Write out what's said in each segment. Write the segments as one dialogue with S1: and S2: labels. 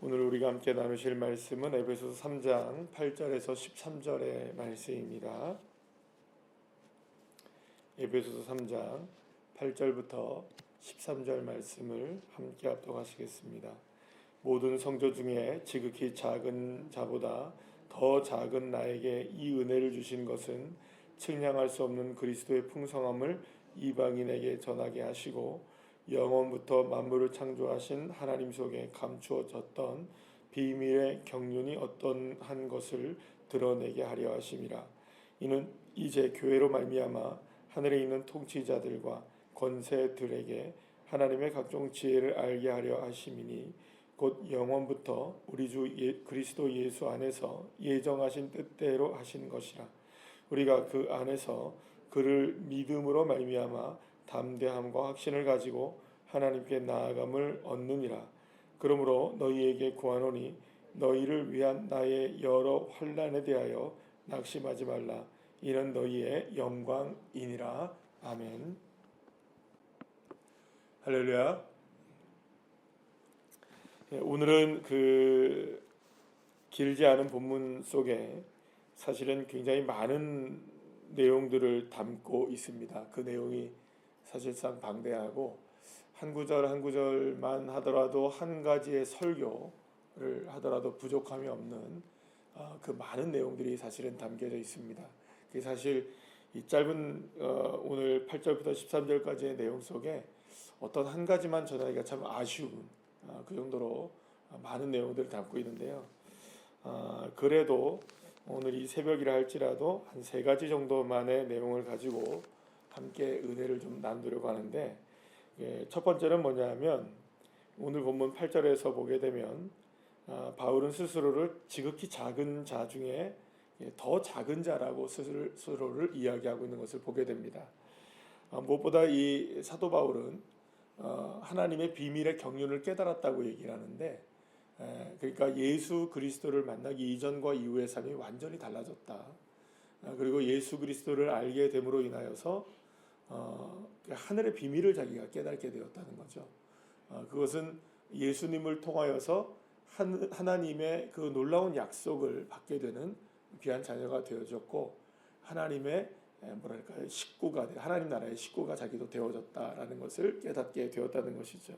S1: 오늘 우리가 함께 나누실 말씀은 에베소서 3장 8절에서 13절의 말씀입니다. 에베소서 3장 8절부터 13절 말씀을 함께 합독하시겠습니다. 모든 성도 중에 지극히 작은 자보다 더 작은 나에게 이 은혜를 주신 것은 측량할 수 없는 그리스도의 풍성함을 이방인에게 전하게 하시고 영원부터 만물을 창조하신 하나님 속에 감추어졌던 비밀의 경륜이 어떤 한 것을 드러내게 하려 하심이라. 이는 이제 교회로 말미암아 하늘에 있는 통치자들과 권세들에게 하나님의 각종 지혜를 알게 하려 하심이니 곧 영원부터 우리 주 예, 그리스도 예수 안에서 예정하신 뜻대로 하신 것이라. 우리가 그 안에서 그를 믿음으로 말미암아 담대함과 확신을 가지고 하나님께 나아감을 얻느니라. 그러므로 너희에게 구하노니 너희를 위한 나의 여러 환란에 대하여 낙심하지 말라. 이는 너희의 영광이니라. 아멘. 할렐루야. 예, 오늘은 그 길지 않은 본문 속에 사실은 굉장히 많은 내용들을 담고 있습니다. 그 내용이 사실상 방대하고 한 구절 한 구절만 하더라도 한 가지의 설교를 하더라도 부족함이 없는 어, 그 많은 내용들이 사실은 담겨져 있습니다. 그 사실 이 짧은 어, 오늘 8절부터 13절까지의 내용 속에 어떤 한 가지만 전하기가 참 아쉬운 어, 그 정도로 많은 내용들을 담고 있는데요. 어, 그래도 오늘 이 새벽이라 할지라도 한 세 가지 정도만의 내용을 가지고 함께 은혜를 좀 나누려고 하는데 예, 첫 번째는 뭐냐면 오늘 본문 8절에서 보게 되면 아, 바울은 스스로를 지극히 작은 자 중에 예, 더 작은 자라고 스스로- 스스로를 이야기하고 있는 것을 보게 됩니다. 아, 무엇보다 이 사도 바울은 어, 하나님의 비밀의 경륜을 깨달았다고 얘기를 하는데 에, 그러니까 예수 그리스도를 만나기 이전과 이후의 삶이 완전히 달라졌다. 아, 그리고 예수 그리스도를 알게 됨으로 인하여서 어, 그 하늘의 비밀을 자기가 깨닫게 되었다는 거죠. 어, 그것은 예수님을 통하여서 한, 하나님의 그 놀라운 약속을 받게 되는 귀한 자녀가 되어졌고 하나님의 에, 뭐랄까요 식구가 돼 하나님 나라의 식구가 자기도 되어졌다라는 것을 깨닫게 되었다는 것이죠.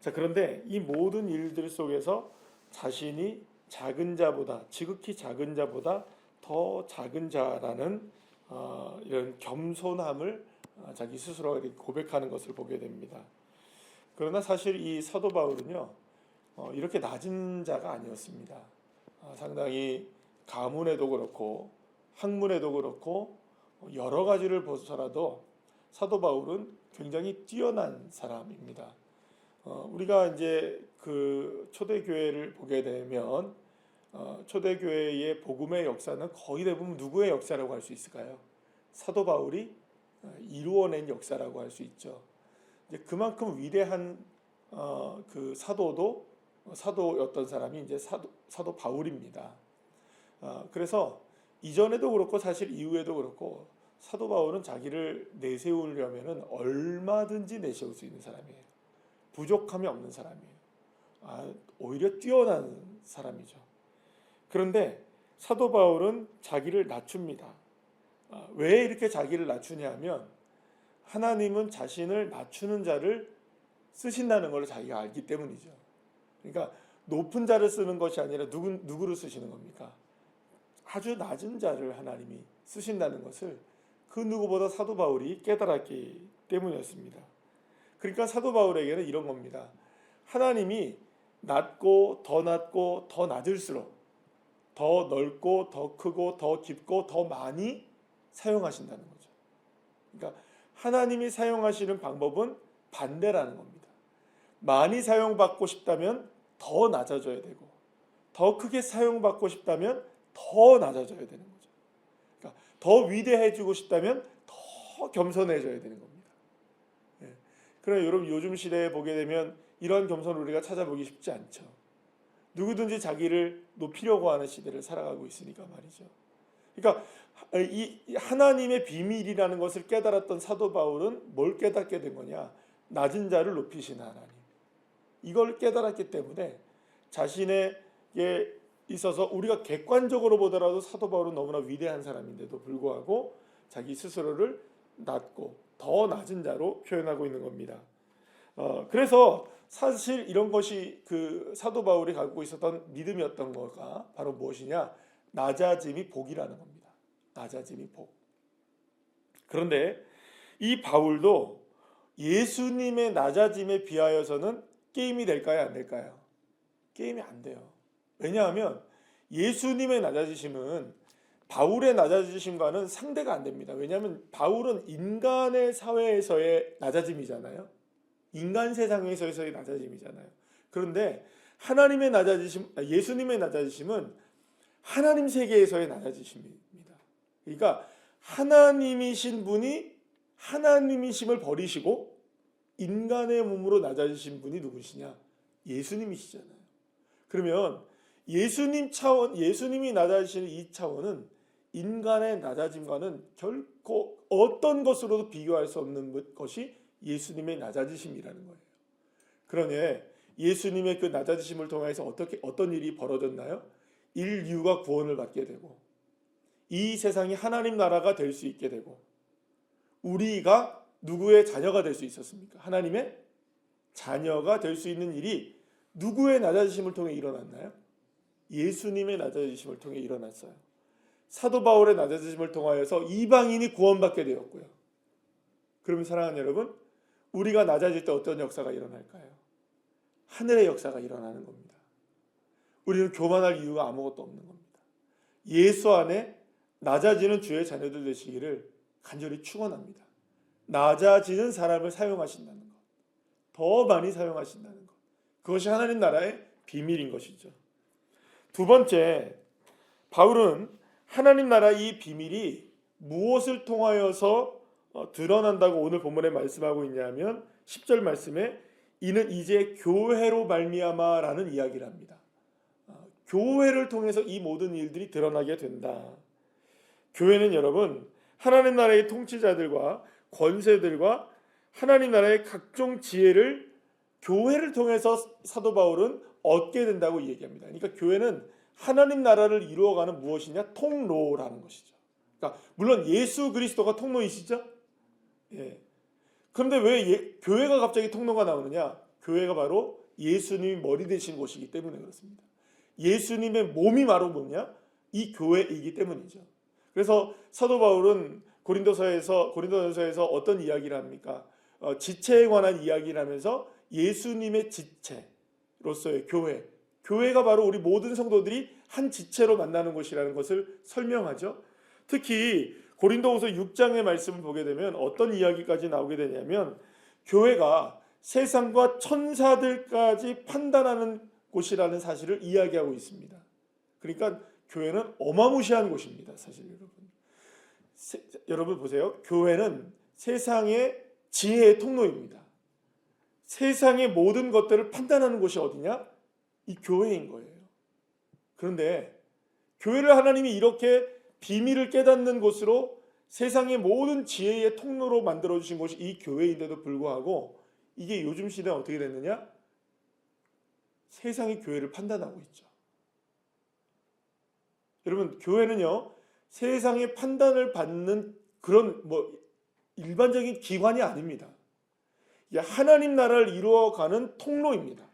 S1: 자 그런데 이 모든 일들 속에서 자신이 작은 자보다 지극히 작은 자보다 더 작은 자라는 어, 이런 겸손함을 어, 자기 스스로 고백하는 것을 보게 됩니다. 그러나 사실 이 사도 바울은요 어, 이렇게 낮은 자가 아니었습니다. 어, 상당히 가문에도 그렇고 학문에도 그렇고 어, 여러 가지를 보서라도 사도 바울은 굉장히 뛰어난 사람입니다. 어, 우리가 이제 그 초대 교회를 보게 되면 어, 초대교회의 복음의 역사는 거의 대부분 누구의 역사라고 할 수 있을까요? 사도 바울이 어, 이루어낸 역사라고 할 수 있죠. 이제 그만큼 위대한 어, 그 사도도 사도였던 사람이 이제 사도, 사도 바울입니다. 어, 그래서 이전에도 그렇고 사실 이후에도 그렇고 사도 바울은 자기를 내세우려면은 얼마든지 내세울 수 있는 사람이에요. 부족함이 없는 사람이에요. 아, 오히려 뛰어난 사람이죠. 그런데 사도 바울은 자기를 낮춥니다. 아, 왜 이렇게 자기를 낮추냐면 하나님은 자신을 낮추는 자를 쓰신다는 걸 자기가 알기 때문이죠. 그러니까 높은 자를 쓰는 것이 아니라 누구 누구를 쓰시는 겁니까? 아주 낮은 자를 하나님이 쓰신다는 것을 그 누구보다 사도 바울이 깨달았기 때문이었습니다. 그러니까 사도 바울에게는 이런 겁니다. 하나님이 낮고 더 낮고 더 낮을수록 더 넓고 더 크고 더 깊고 더 많이 사용하신다는 거죠. 그러니까 하나님이 사용하시는 방법은 반대라는 겁니다. 많이 사용받고 싶다면 더 낮아져야 되고 더 크게 사용받고 싶다면 더 낮아져야 되는 거죠. 그러니까 더 위대해지고 싶다면 더 겸손해져야 되는 겁니다. 예. 그러나 여러분 요즘 시대에 보게 되면 이런 겸손을 우리가 찾아보기 쉽지 않죠. 누구든지 자기를 높이려고 하는 시대를 살아가고 있으니까 말이죠. 그러니까 이 하나님의 비밀이라는 것을 깨달았던 사도 바울은 뭘 깨닫게 된 거냐? 낮은 자를 높이신 하나님. 이걸 깨달았기 때문에 자신에게 있어서 우리가 객관적으로 보더라도 사도 바울은 너무나 위대한 사람인데도 불구하고 자기 스스로를 낮고 더 낮은 자로 표현하고 있는 겁니다. 어, 그래서 사실 이런 것이 그 사도 바울이 갖고 있었던 믿음이었던 거가 바로 무엇이냐? 낮아짐이 복이라는 겁니다. 낮아짐이 복. 그런데 이 바울도 예수님의 낮아짐에 비하여서는 게임이 될까요? 안 될까요? 게임이 안 돼요. 왜냐하면 예수님의 낮아지심은 바울의 낮아지심과는 상대가 안 됩니다. 왜냐하면 바울은 인간의 사회에서의 낮아짐이잖아요. 인간 세상에서의 낮아짐이잖아요. 그런데 하나님의 낮아지심, 아, 예수님의 낮아지심은 하나님 세계에서의 낮아지심입니다. 그러니까 하나님이신 분이 하나님이심을 버리시고 인간의 몸으로 낮아지신 분이 누구시냐? 예수님이시잖아요. 그러면 예수님 차원, 예수님이 낮아지시는 이 차원은 인간의 낮아짐과는 결코 어떤 것으로도 비교할 수 없는 것이 예수님의 낮아지심이라는 거예요. 그러니 예수님의 그 낮아지심을 통해서 어떻게 어떤 일이 벌어졌나요? 인류가 구원을 받게 되고 이 세상이 하나님 나라가 될 수 있게 되고 우리가 누구의 자녀가 될 수 있었습니까? 하나님의 자녀가 될 수 있는 일이 누구의 낮아지심을 통해 일어났나요? 예수님의 낮아지심을 통해 일어났어요. 사도 바울의 낮아지심을 통하여서 이방인이 구원받게 되었고요. 그러면 사랑하는 여러분, 우리가 낮아질 때 어떤 역사가 일어날까요? 하늘의 역사가 일어나는 겁니다. 우리는 교만할 이유가 아무것도 없는 겁니다. 예수 안에 낮아지는 주의 자녀들 되시기를 간절히 축원합니다. 낮아지는 사람을 사용하신다는 것, 더 많이 사용하신다는 것, 그것이 하나님 나라의 비밀인 것이죠. 두 번째, 바울은 하나님 나라 이 비밀이 무엇을 통하여서 어, 드러난다고 오늘 본문에 말씀하고 있냐면 10절 말씀에 이는 이제 교회로 말미암아라는 이야기를 합니다. 어, 교회를 통해서 이 모든 일들이 드러나게 된다. 교회는 여러분 하나님 나라의 통치자들과 권세들과 하나님 나라의 각종 지혜를 교회를 통해서 사도 바울은 얻게 된다고 얘기합니다. 그러니까 교회는 하나님 나라를 이루어가는 무엇이냐 통로라는 것이죠. 그러니까 물론 예수 그리스도가 통로이시죠. 예. 그런데 왜 예, 교회가 갑자기 통로가 나오느냐? 교회가 바로 예수님이 머리 되신 곳이기 때문에 그렇습니다. 예수님의 몸이 바로 뭐냐? 이 교회이기 때문이죠. 그래서 사도 바울은 고린도서에서 고린도전서에서 어떤 이야기를 합니까? 어, 지체에 관한 이야기를 하면서 예수님의 지체로서의 교회, 교회가 바로 우리 모든 성도들이 한 지체로 만나는 곳이라는 것을 설명하죠. 특히 고린도후서 6장의 말씀을 보게 되면 어떤 이야기까지 나오게 되냐면 교회가 세상과 천사들까지 판단하는 곳이라는 사실을 이야기하고 있습니다. 그러니까 교회는 어마무시한 곳입니다. 사실 여러분. 세, 여러분 보세요. 교회는 세상의 지혜의 통로입니다. 세상의 모든 것들을 판단하는 곳이 어디냐? 이 교회인 거예요. 그런데 교회를 하나님이 이렇게 비밀을 깨닫는 곳으로 세상의 모든 지혜의 통로로 만들어 주신 곳이 이 교회인데도 불구하고 이게 요즘 시대에 어떻게 됐느냐? 세상이 교회를 판단하고 있죠. 여러분, 교회는요, 세상의 판단을 받는 그런 뭐 일반적인 기관이 아닙니다. 하나님 나라를 이루어가는 통로입니다.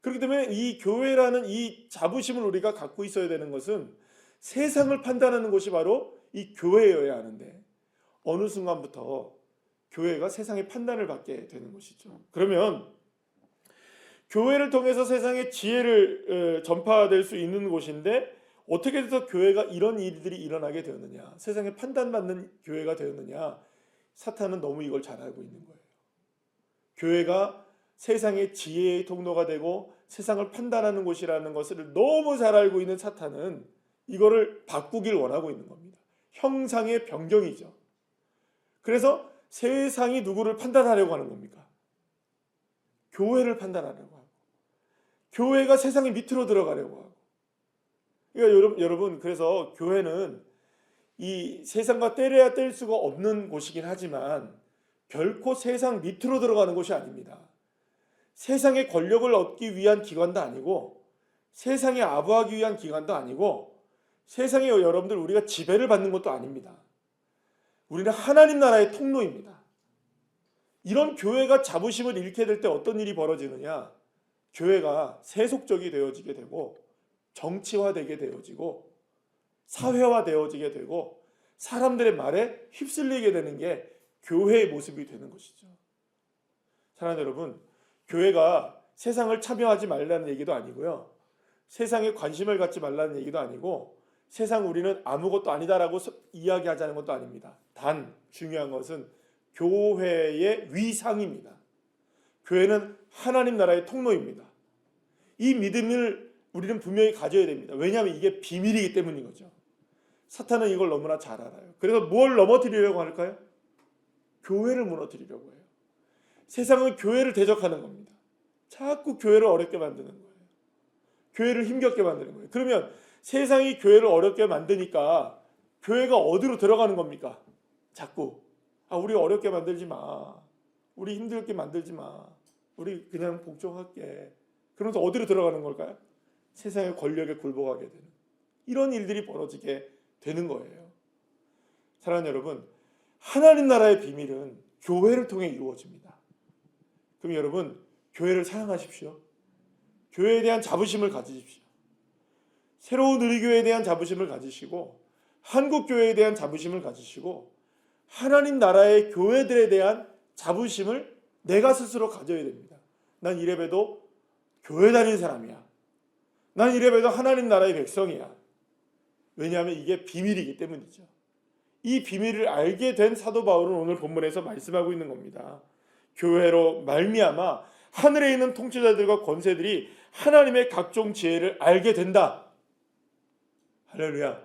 S1: 그렇기 때문에 이 교회라는 이 자부심을 우리가 갖고 있어야 되는 것은 세상을 판단하는 것이 바로 이 교회여야 하는데 어느 순간부터 교회가 세상의 판단을 받게 되는 것이죠. 그러면 교회를 통해서 세상의 지혜를 어, 전파될 수 있는 곳인데 어떻게 해서 교회가 이런 일들이 일어나게 되었느냐? 세상에 판단받는 교회가 되었느냐? 사탄은 너무 이걸 잘 알고 있는 거예요. 교회가 세상의 지혜의 통로가 되고 세상을 판단하는 곳이라는 것을 너무 잘 알고 있는 사탄은 이거를 바꾸길 원하고 있는 겁니다. 형상의 변경이죠. 그래서 세상이 누구를 판단하려고 하는 겁니까? 교회를 판단하려고 하고 교회가 세상의 밑으로 들어가려고 하고 그러니까 여러분, 여러분 그래서 교회는 이 세상과 때려야 뗄 수가 없는 곳이긴 하지만 결코 세상 밑으로 들어가는 곳이 아닙니다. 세상의 권력을 얻기 위한 기관도 아니고 세상에 아부하기 위한 기관도 아니고 세상에 여러분들 우리가 지배를 받는 것도 아닙니다. 우리는 하나님 나라의 통로입니다. 이런 교회가 자부심을 잃게 될 때 어떤 일이 벌어지느냐? 교회가 세속적이 되어지게 되고 정치화되게 되어지고 사회화되어지게 되고 사람들의 말에 휩쓸리게 되는 게 교회의 모습이 되는 것이죠. 사랑하는 여러분, 교회가 세상을 참여하지 말라는 얘기도 아니고요. 세상에 관심을 갖지 말라는 얘기도 아니고 세상 우리는 아무것도 아니다라고 서- 이야기하자는 것도 아닙니다. 단 중요한 것은 교회의 위상입니다. 교회는 하나님 나라의 통로입니다. 이 믿음을 우리는 분명히 가져야 됩니다. 왜냐하면 이게 비밀이기 때문인 거죠. 사탄은 이걸 너무나 잘 알아요. 그래서 뭘 넘어뜨리려고 할까요? 교회를 무너뜨리려고 해요. 세상은 교회를 대적하는 겁니다. 자꾸 교회를 어렵게 만드는 거예요. 교회를 힘겹게 만드는 거예요. 그러면 세상이 교회를 어렵게 만드니까 교회가 어디로 들어가는 겁니까? 자꾸 아 우리 어렵게 만들지 마. 우리 힘들게 만들지 마. 우리 그냥 복종할게. 그러면서 어디로 들어가는 걸까요? 세상의 권력에 굴복하게 되는 이런 일들이 벌어지게 되는 거예요. 사랑하는 여러분, 하나님 나라의 비밀은 교회를 통해 이루어집니다. 그럼 여러분, 교회를 사랑하십시오. 교회에 대한 자부심을 가지십시오. 새로운 우리교회에 대한 자부심을 가지시고 한국 교회에 대한 자부심을 가지시고 하나님 나라의 교회들에 대한 자부심을 내가 스스로 가져야 됩니다. 난 이래봬도 교회 다니는 사람이야. 난 이래봬도 하나님 나라의 백성이야. 왜냐하면 이게 비밀이기 때문이죠. 이 비밀을 알게 된 사도 바울은 오늘 본문에서 말씀하고 있는 겁니다. 교회로 말미암아 하늘에 있는 통치자들과 권세들이 하나님의 각종 지혜를 알게 된다. 할렐루야.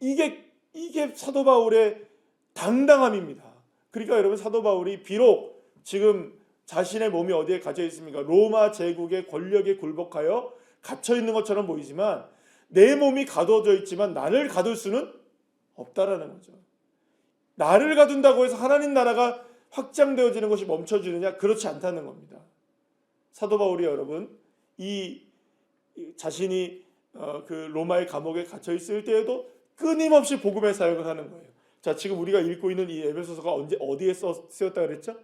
S1: 이게 이게 사도 바울의 당당함입니다. 그러니까 여러분 사도 바울이 비록 지금 자신의 몸이 어디에 갇혀 있습니까? 로마 제국의 권력에 굴복하여 갇혀 있는 것처럼 보이지만 내 몸이 가둬져 있지만 나를 가둘 수는 없다라는 거죠. 나를 가둔다고 해서 하나님 나라가 확장되어지는 것이 멈춰지느냐? 그렇지 않다는 겁니다. 사도 바울이 여러분 이 자신이 어, 그 로마의 감옥에 갇혀 있을 때에도 끊임없이 복음의 사역을 하는 거예요. 자, 지금 우리가 읽고 있는 이 에베소서가 언제 어디에 써, 쓰였다 그랬죠?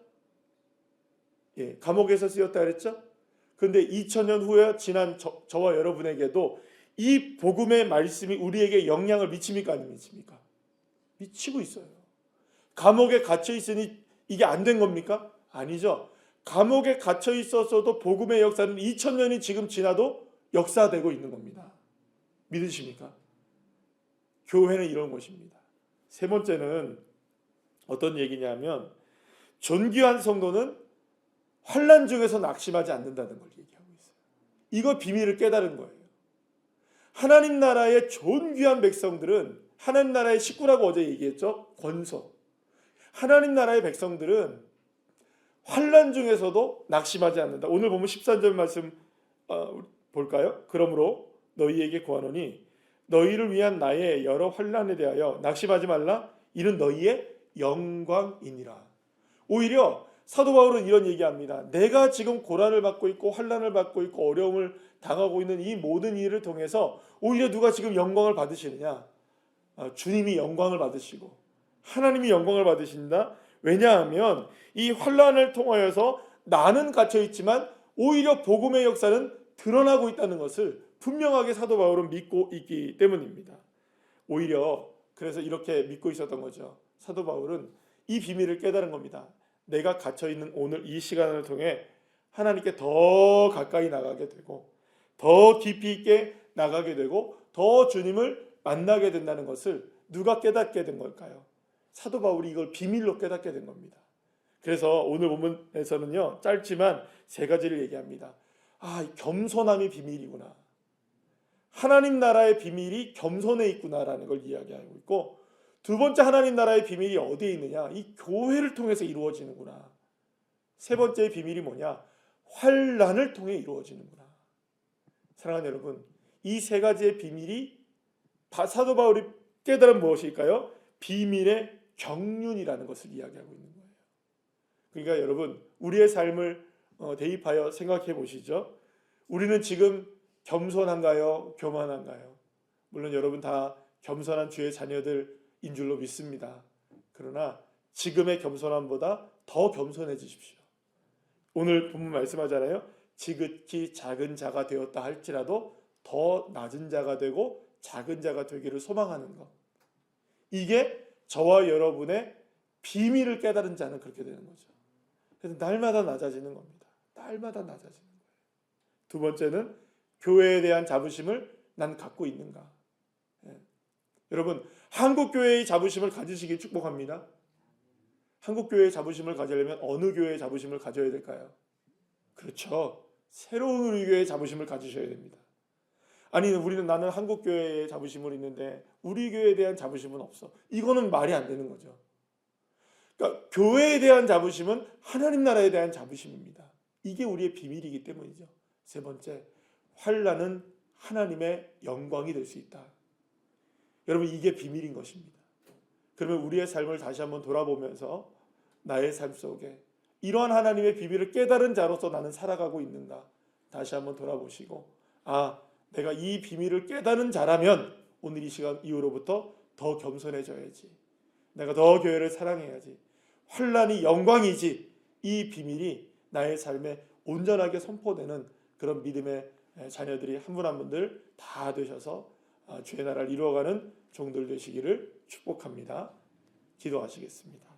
S1: 예, 감옥에서 쓰였다 그랬죠? 근데 2000년 후에 지난 저, 저와 여러분에게도 이 복음의 말씀이 우리에게 영향을 미칩니까 안 미칩니까? 미치고 있어요. 감옥에 갇혀 있으니 이게 안 된 겁니까? 아니죠. 감옥에 갇혀 있었어도 복음의 역사는 2000년이 지금 지나도 역사되고 있는 겁니다. 믿으십니까? 교회는 이런 것입니다. 세 번째는 어떤 얘기냐면 존귀한 성도는 환란 중에서 낙심하지 않는다는 걸 얘기하고 있어요. 이거 비밀을 깨달은 거예요. 하나님 나라의 존귀한 백성들은 하나님 나라의 식구라고 어제 얘기했죠. 권소. 하나님 나라의 백성들은 환란 중에서도 낙심하지 않는다. 오늘 보면 13절 말씀 어, 볼까요? 그러므로 너희에게 구하노니 너희를 위한 나의 여러 환란에 대하여 낙심하지 말라. 이는 너희의 영광이니라. 오히려 사도 바울은 이런 얘기합니다. 내가 지금 고난을 받고 있고 환란을 받고 있고 어려움을 당하고 있는 이 모든 일을 통해서 오히려 누가 지금 영광을 받으시느냐? 아, 주님이 영광을 받으시고 하나님이 영광을 받으신다. 왜냐하면 이 환란을 통하여서 나는 갇혀 있지만 오히려 복음의 역사는 드러나고 있다는 것을 분명하게 사도 바울은 믿고 있기 때문입니다. 오히려 그래서 이렇게 믿고 있었던 거죠. 사도 바울은 이 비밀을 깨달은 겁니다. 내가 갇혀 있는 오늘 이 시간을 통해 하나님께 더 가까이 나가게 되고 더 깊이 있게 나가게 되고 더 주님을 만나게 된다는 것을 누가 깨닫게 된 걸까요? 사도 바울이 이걸 비밀로 깨닫게 된 겁니다. 그래서 오늘 본문에서는요 짧지만 세 가지를 얘기합니다. 아 겸손함이 비밀이구나. 하나님 나라의 비밀이 겸손에 있구나라는 걸 이야기하고 있고 두 번째 하나님 나라의 비밀이 어디에 있느냐? 이 교회를 통해서 이루어지는구나. 세 번째의 비밀이 뭐냐? 환란을 통해 이루어지는구나. 사랑하는 여러분, 이 세 가지의 비밀이 사도 바울이 깨달은 무엇일까요? 비밀의 경륜이라는 것을 이야기하고 있는 거예요. 그러니까 여러분, 우리의 삶을 어, 대입하여 생각해 보시죠. 우리는 지금 겸손한가요? 교만한가요? 물론 여러분 다 겸손한 주의 자녀들인 줄로 믿습니다. 그러나 지금의 겸손함보다 더 겸손해지십시오. 오늘 본문 말씀하잖아요. 지극히 작은 자가 되었다 할지라도 더 낮은 자가 되고 작은 자가 되기를 소망하는 것. 이게 저와 여러분의 비밀을 깨달은 자는 그렇게 되는 거죠. 그래서 날마다 낮아지는 겁니다. 날마다 낮아지는 거예요. 두 번째는 교회에 대한 자부심을 난 갖고 있는가. 예. 여러분 한국 교회의 자부심을 가지시길 축복합니다. 한국 교회의 자부심을 가지려면 어느 교회의 자부심을 가져야 될까요? 그렇죠. 새로운 우리 교회의 자부심을 가지셔야 됩니다. 아니 우리는 나는 한국 교회의 자부심을 있는데 우리 교회에 대한 자부심은 없어. 이거는 말이 안 되는 거죠. 그러니까 교회에 대한 자부심은 하나님 나라에 대한 자부심입니다. 이게 우리의 비밀이기 때문이죠. 세 번째, 환란은 하나님의 영광이 될 수 있다. 여러분 이게 비밀인 것입니다. 그러면 우리의 삶을 다시 한번 돌아보면서 나의 삶 속에 이러한 하나님의 비밀을 깨달은 자로서 나는 살아가고 있는가 다시 한번 돌아보시고 아 내가 이 비밀을 깨달은 자라면 오늘 이 시간 이후로부터 더 겸손해져야지 내가 더 교회를 사랑해야지 환란이 영광이지 이 비밀이 나의 삶에 온전하게 선포되는 그런 믿음의 자녀들이 한 분 한 분들 다 되셔서 아, 주의 나라를 이루어가는 종들 되시기를 축복합니다. 기도하시겠습니다.